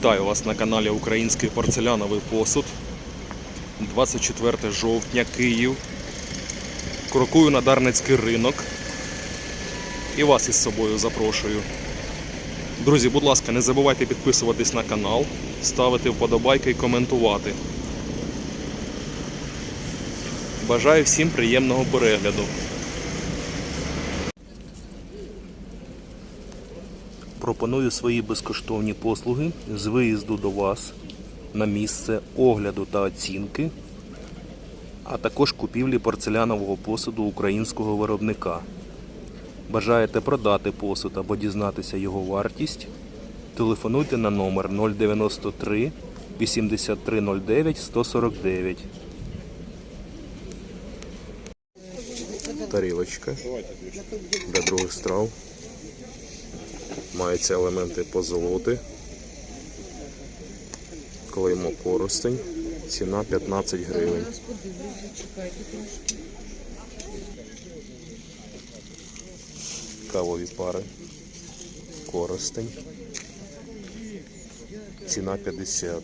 Вітаю вас на каналі Український порцеляновий посуд. 24 жовтня, Київ. Крокую на Дарницький ринок. І вас із собою запрошую. Друзі, будь ласка, не забувайте підписуватись на канал, ставити вподобайки і коментувати. Бажаю всім приємного перегляду. Пропоную свої безкоштовні послуги з виїзду до вас на місце огляду та оцінки, а також купівлі порцелянового посуду українського виробника. Бажаєте продати посуд або дізнатися його вартість? Телефонуйте на номер 093 8309 149. Тарілочка для других страв. Маються елементи позолоти. Клеймо коростень. Ціна 15 гривень. Кавові пари. Коростень. Ціна 50.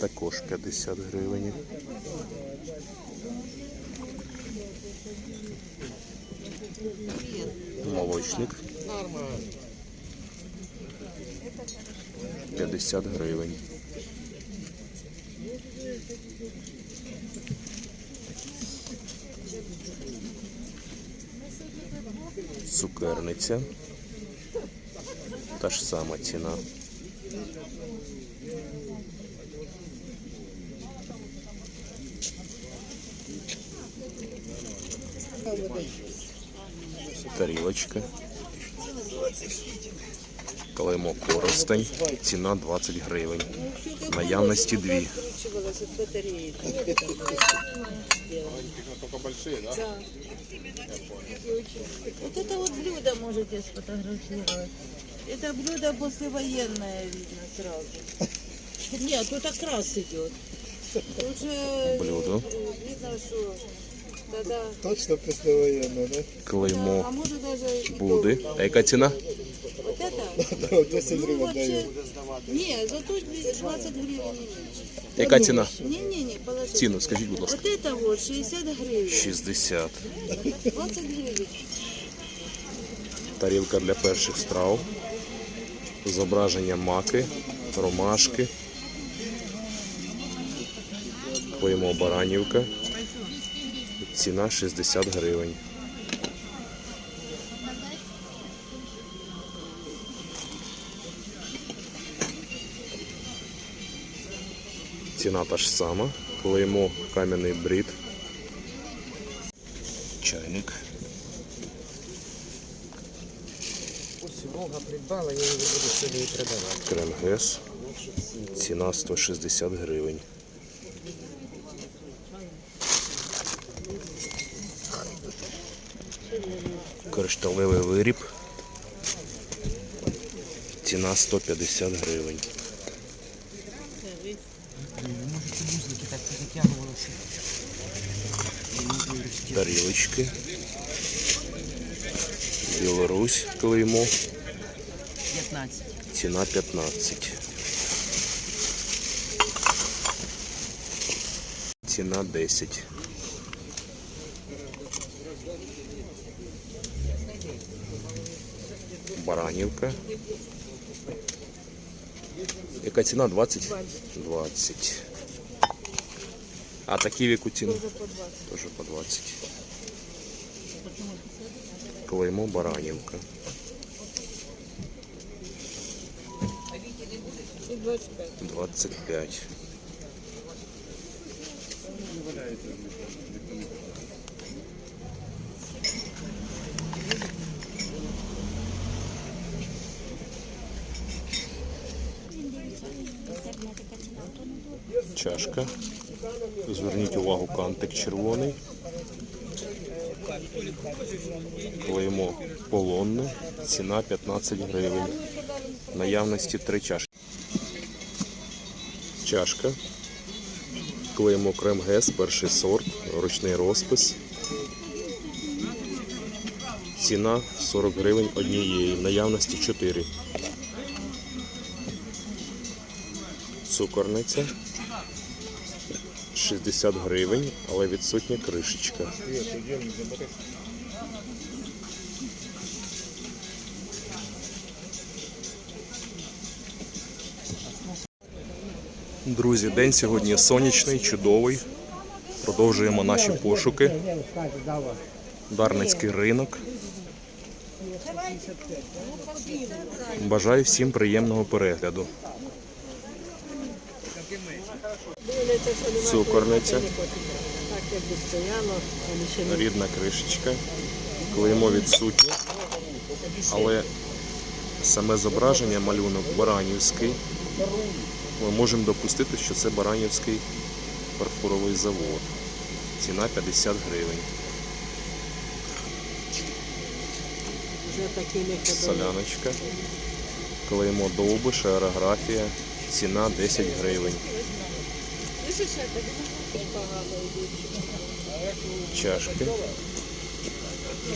Також 50 гривень. Молочник. 50 гривень. Цукерниця. Та ж сама ціна Тарілочка. Клеймо коростень. Ціна 20 гривень. Наявності дві. Откручивалась от батареи. Вот это вот блюдо можете сфотографировать. Это блюдо послевоенное видно сразу. Нет, тут окрас идет. Тут же Блюдо. э, видно, что тогда... Точно післявоєнне, да? А Клеймо может даже и А яка ціна? Вот это? Да, 10 Ну, гривень вообще... даю. Не, зато 20 гривен не меньше. Яка ціна? Не-не-не, положи. Ціну, скажіть, будь ласка. Вот это вот 60 гривен. 60. 20 гривен. Тарілка для перших страв. Зображення маки, ромашки. Клеймо баранівка. Ціна 60 гривень. Ціна та ж сама. Клеймо кам'яний брід. Чайник. Ось Волга придбала, я її буду сюди і продавати. Кренгес. Ціна 160 гривень. Кришталевий виріб. Ціна 150 гривень. Тарілочки. Білорусь клеймо. 15. Ціна 15. Ціна 10. Баранівка. Яка ціна? 20? 20. А такі в яку ціну? Теж по 20. Клеймо Баранівка. И 25. 25. Чашка. Зверніть увагу, кантик червоний. Клеймо полонне. Ціна 15 гривень. Наявності три чашки. Чашка. Клеймо крем ГЕС, перший сорт, ручний розпис. Ціна 40 гривень однієї, в наявності 4. Цукорниця 60 гривень, але відсутня кришечка. Друзі, день сьогодні сонячний, чудовий. Продовжуємо наші пошуки. Дарницький ринок. Бажаю всім приємного перегляду. Цукорниця. Рідна кришечка. Клеймо відсутнє. Але саме зображення, малюнок Баранівський. Ми можемо допустити, що це Баранівський фарфоровий завод. Ціна 50 гривень. Соляночка. Клеймо довбиш, аерографія. Ціна 10 гривень. Чашки.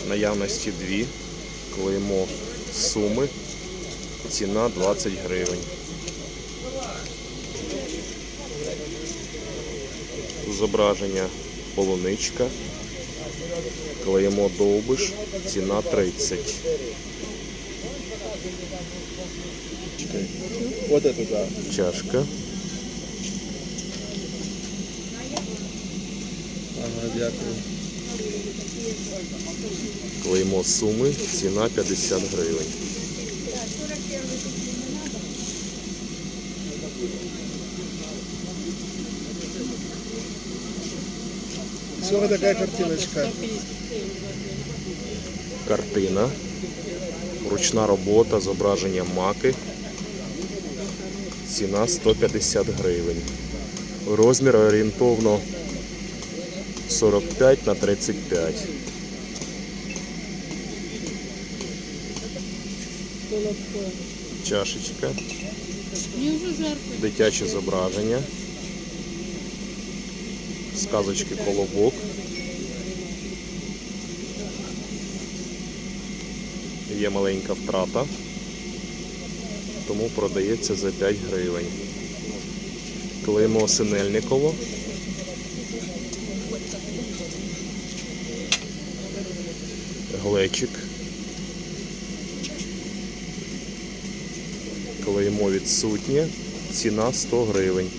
В наявності дві. Клеймо суми. Ціна 20 гривень. Зображення полуничка. Клеймо довбиш. Ціна 30. Вот это да. Чашка. Дякую. Клеймо суми. Ціна 50 гривень. Всего такая картиночка. Картина. Ручна робота, зображення маки. Ціна 150 гривень. Розмір орієнтовно 45 на 35. Чашечка. Дитяче зображення. Сказочки колобок. Є маленька втрата, тому продається за 5 гривень. Клеймо Синельниково. Глечик. Клеймо відсутнє. Ціна 100 гривень.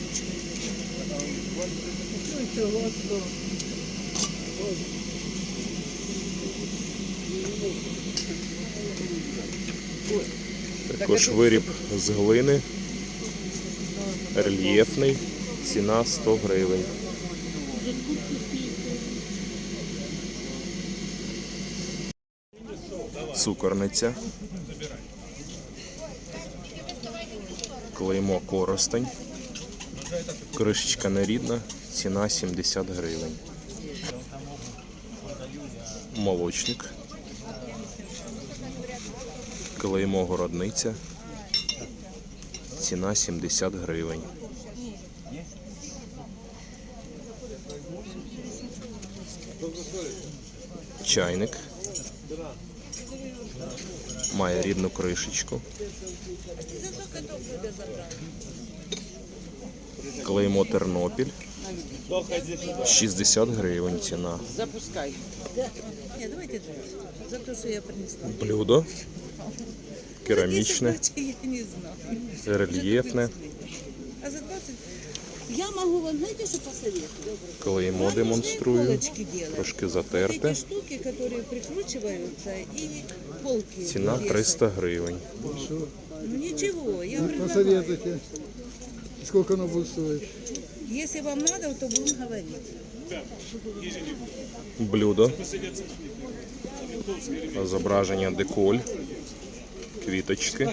Також виріб з глини. Рельєфний. Ціна 100 гривень. Цукорниця. Клеймо коростень. Кришечка нерідна. Ціна 70 гривень. Молочник. Клеймо городниця. Ціна 70 гривень. Чайник. Має рідну кришечку. Клеймо Тернопіль. 60 гривень ціна. Запускай. Давайте За те, що я принесла. Блюдо. Керамічне, рельєфне. А за 20 я могу вам, знаете, что посоветовать? Клеймо демонструю. Трошки затерте. штуки, прикручиваются, и полки. Ціна вешают. 300 гривень. Ну ничего, я предлагаю. Посоветуйте. Сколько оно будет стоить? Если вам надо, то будем говорить. Блюдо. Зображення деколь. Квіточки.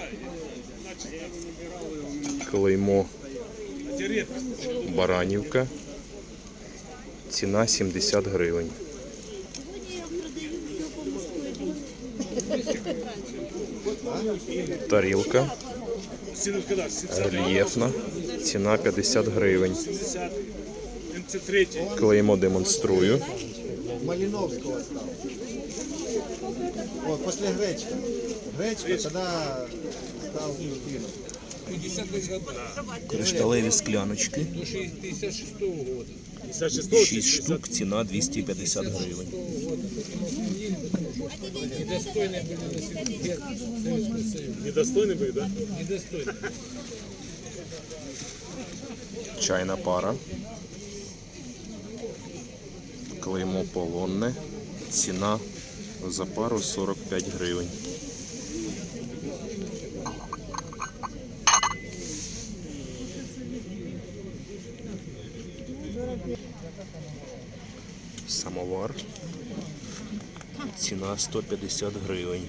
Клеймо Баранівка. Ціна 70 гривень. Тарілка. Рельєфна. Ціна 50 гривень. Клеймо демонструю. Маліновського став. Після гречка. Гречка, тоді став. Кришталеві скляночки. 6 штук, ціна 250 гривень. Недостойный были, да? Чайна пара. Клеймо полонне. Ціна за пару 45 гривень. Ціна 150 гривень.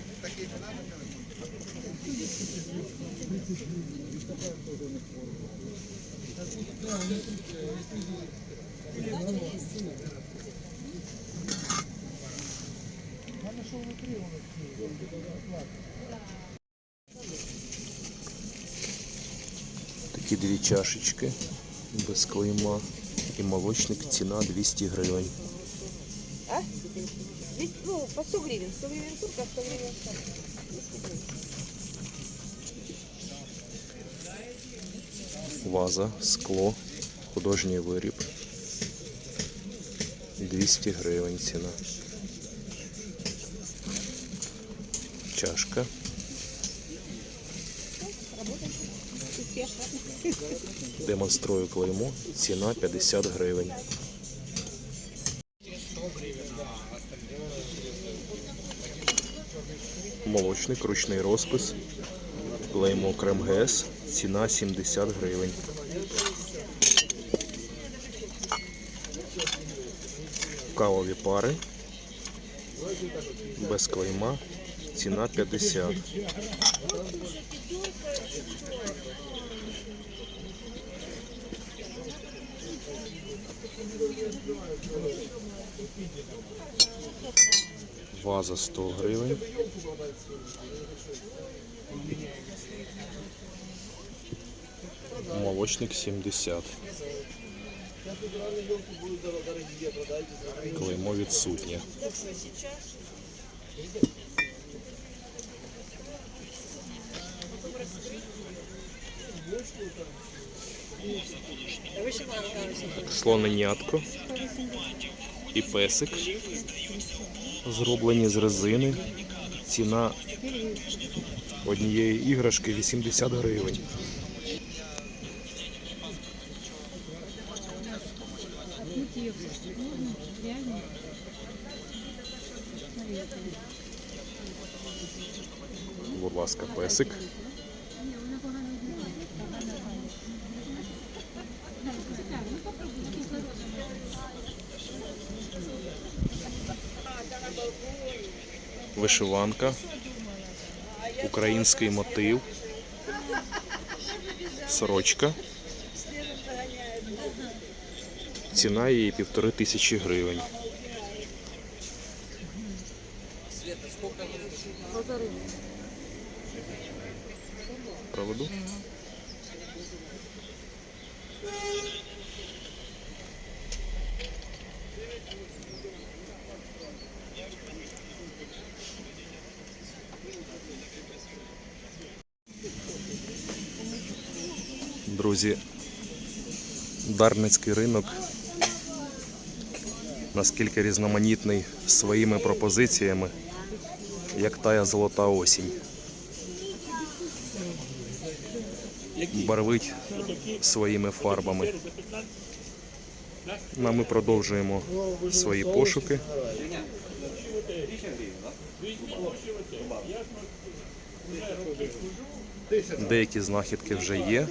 Такі дві чашечки без клейма. І молочник ціна 200 гривень. Здесь, ну, по 100 гривен. 100 гривен курка, 100 гривен. Ваза, скло, художній виріб. 200 гривень ціна. Чашка. Демонструю клеймо. Ціна 50 гривень. Молочник, ручний розпис. Клеймо ГС. Ціна 70 гривень. Кавові пари. Без клейма. Ціна 50. Ваза 100 гривень. Молочник 70. Клеймо відсутнє. Слоненятко і песик. Зроблені з резини. Ціна однієї іграшки 80 гривень. Будь ласка, песик. Вишиванка. Український мотив. Сорочка. Ціна її півтори тисячі гривень. Проведу? Друзі, Дарницький ринок наскільки різноманітний своїми пропозиціями, як тая золота осінь. Барвить своїми фарбами. Ну, А ми продовжуємо свої пошуки. Деякі знахідки вже є.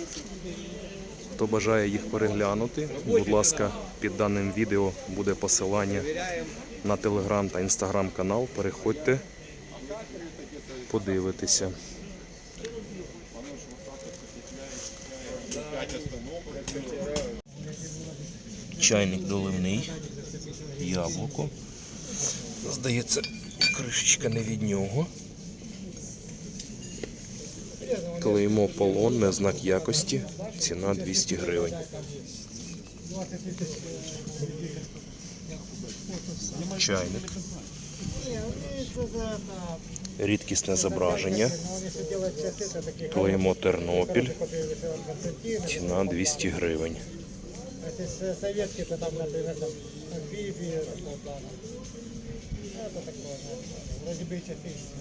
Хто бажає їх переглянути, будь ласка, під даним відео буде посилання на телеграм та інстаграм канал. Переходьте, подивитися. Чайник доливний, яблуко. Здається, кришечка не від нього. Клеймо полонне, знак якості, ціна 200 гривень. Чайник. Рідкісне зображення. Клеймо Тернопіль. Ціна 200 гривень. Эти советские, то там, например, там, амфибии, такого плана. Ну, это такое, знаете, вроде бы эти фишки.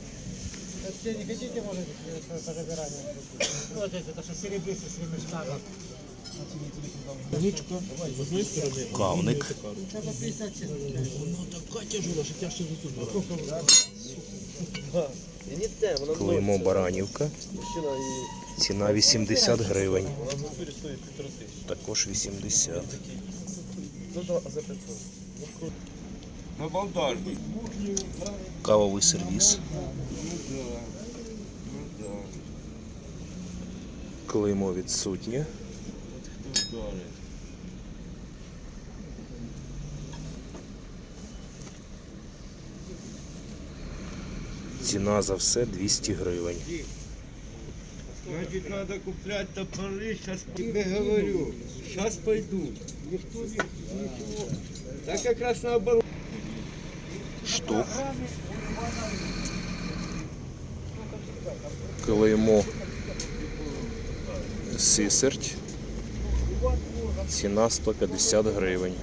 Это те не хотите, может, э, по забиранию? Вот эти, то, что серебристый с ремешками. Кавник. Это по 50 Клеймо Баранівка. Ціна 80 гривень. Також 80. Кавовий сервіс. Клеймо відсутнє. Ціна за все 200 гривень. Значит, надо куплять топоры, сейчас тебе говорю. Сейчас пойду. Ніхто Да как раз наоборот. штук. Клеймо сисерть. Ціна 150 гривень.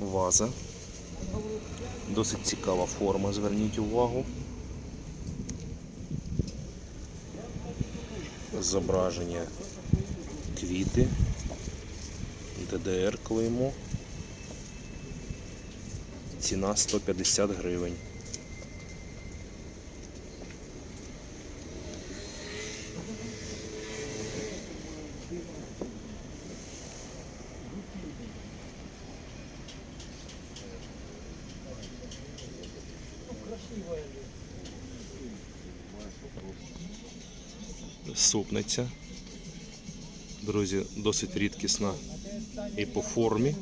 Ваза. Досить цікава форма, зверніть увагу. Зображення квіти, ДДР клеймо. Ціна 150 гривень. Супниця. Друзі, досить рідкісна і по формі,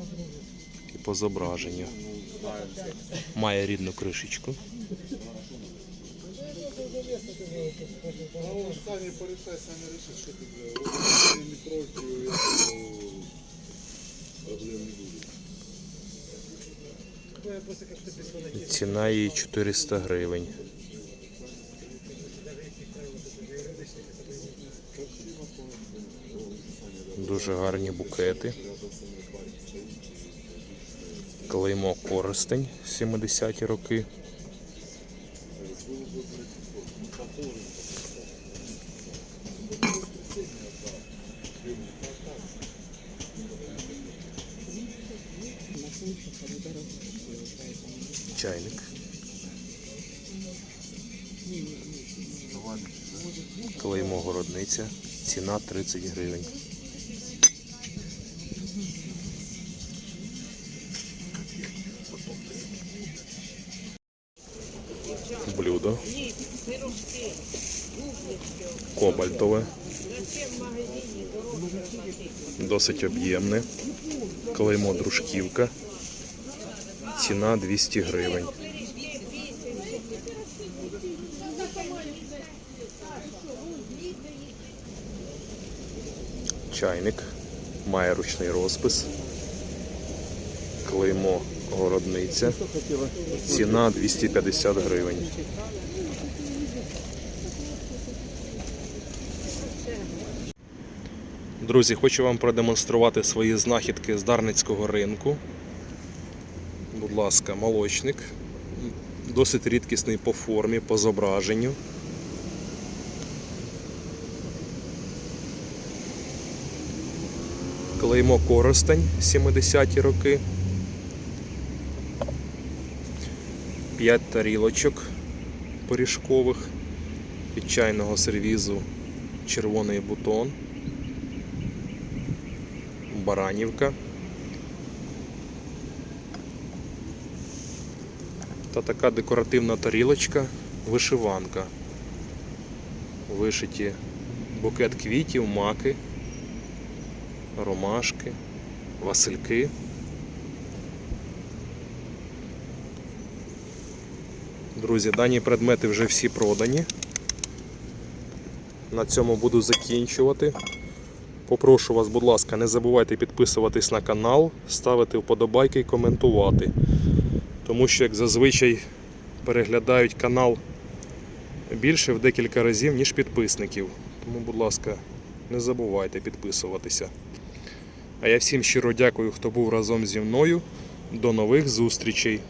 і по зображенню. Має рідну кришечку. Ціна її 400 гривень. Дуже гарні букети. Клеймо користень 70-ті роки. Чайник. Клеймо городниця. Ціна 30 гривень. Кобальтове. Досить об'ємне. Клеймо дружківка. Ціна 200 гривень. Чайник. Має ручний розпис. Клеймо городниця. Ціна 250 гривень. Друзі, хочу вам продемонструвати свої знахідки з Дарницького ринку. Будь ласка, молочник. Досить рідкісний по формі, по зображенню. Клеймо Коростень 70-ті роки. 5 тарілочок пиріжкових від чайного сервізу червоний бутон. Баранівка. Та така декоративна тарілочка, вишиванка. Вишиті букет квітів, маки, ромашки, васильки. Друзі, дані предмети вже всі продані. На цьому буду закінчувати. Попрошу вас, будь ласка, не забувайте підписуватись на канал, ставити вподобайки і коментувати. Тому що, як зазвичай, переглядають канал більше в декілька разів, ніж підписників. Тому, будь ласка, не забувайте підписуватися. А я всім щиро дякую, хто був разом зі мною. До нових зустрічей!